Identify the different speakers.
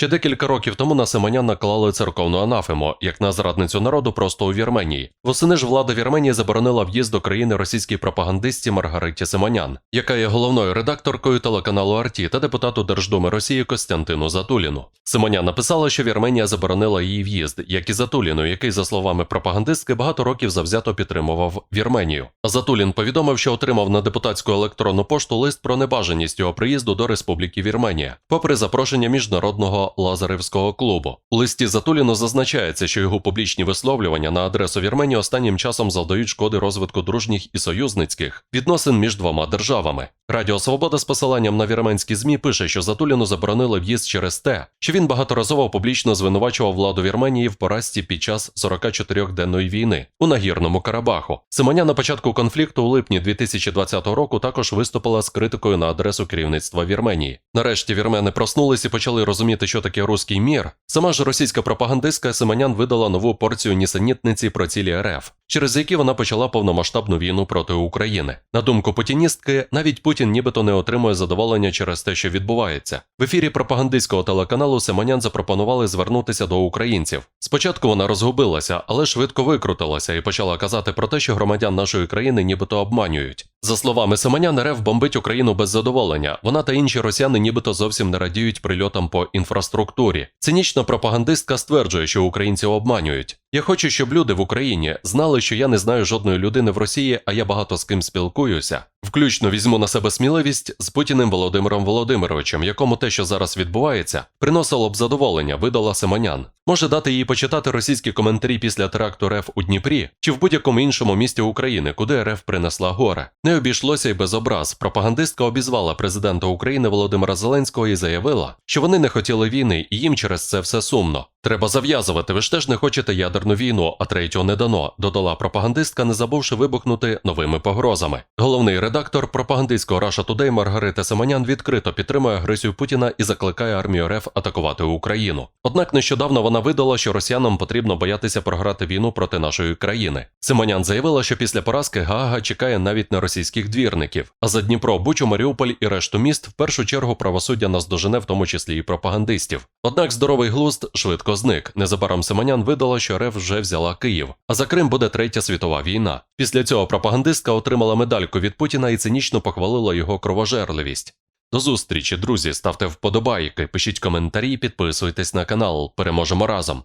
Speaker 1: Ще декілька років тому на Симонян наклали церковну анафему, як на зрадницю народу просто у Вірменії. Восени ж влада Вірменії заборонила в'їзд до країни російській пропагандистці Маргариті Симонян, яка є головною редакторкою телеканалу Арті та депутату Держдуми Росії Костянтину Затуліну. Симонян написала, що Вірменія заборонила її в'їзд, як і Затуліну, який, за словами пропагандистки, багато років завзято підтримував Вірменію. Затулін повідомив, що отримав на депутатську електронну пошту лист про небажаність його приїзду до Республіки Вірменія, попри запрошення міжнародного Лазаревського клубу. У листі Затуліну зазначається, що його публічні висловлювання на адресу Вірменії останнім часом завдають шкоди розвитку дружніх і союзницьких відносин між двома державами. Радіо Свобода з посиланням на вірменські змі пише, що Затуліну заборонили в'їзд через те, що він багаторазово публічно звинувачував владу Вірменії в поразці під час 44-денної війни у нагірному Карабаху. Симоня на початку конфлікту у липні 2020 року також виступила з критикою на адресу керівництва Вірменії. Нарешті вірмени проснулись і почали розуміти, що таке руський мір. Сама ж російська пропагандистка Симонян видала нову порцію нісенітниці про цілі РФ, через які вона почала повномасштабну війну проти України. На думку путіністки, навіть Путін нібито не отримує задоволення через те, що відбувається. В ефірі пропагандистського телеканалу Симонян запропонували звернутися до українців. Спочатку вона розгубилася, але швидко викрутилася і почала казати про те, що громадян нашої країни нібито обманюють. За словами Симонян, РФ бомбить Україну без задоволення. Вона та інші росіяни нібито зовсім не радіють прильотам по інфраструктурі. Цинічна пропагандистка стверджує, що українців обманюють. Я хочу, щоб люди в Україні знали, що я не знаю жодної людини в Росії, а я багато з ким спілкуюся. Включно візьму на себе сміливість з Путіним Володимиром Володимировичем, якому те, що зараз відбувається, приносило б задоволення, видала Симонян. Може дати їй почитати російські коментарі після теракту РФ у Дніпрі чи в будь-якому іншому місті України, куди РФ принесла горе. Не обійшлося й без образ. Пропагандистка обізвала президента України Володимира Зеленського і заявила, що вони не хотіли війни, і їм через це все сумно. Треба зав'язувати. Ви ж теж не хочете ядерну війну, а третього не дано, додала пропагандистка, не забувши вибухнути новими погрозами. Головний редактор пропагандистського Russia Today Маргарита Симонян відкрито підтримує агресію Путіна і закликає армію РФ атакувати Україну. Однак нещодавно вона видала, що росіянам потрібно боятися програти війну проти нашої країни. Симонян заявила, що після поразки Гаага чекає навіть на російських двірників. А за Дніпро, Бучу, Маріуполь і решту міст в першу чергу правосуддя наздожене, в тому числі і пропагандистів. Однак здоровий глузд швидко зник. Незабаром Симонян видала, що РФ вже взяла Київ, а за Крим буде третя світова війна. Після цього пропагандистка отримала медальку від Путіна і цинічно похвалила його кровожерливість. До зустрічі, друзі, ставте вподобайки, пишіть коментарі, підписуйтесь на канал. Переможемо разом.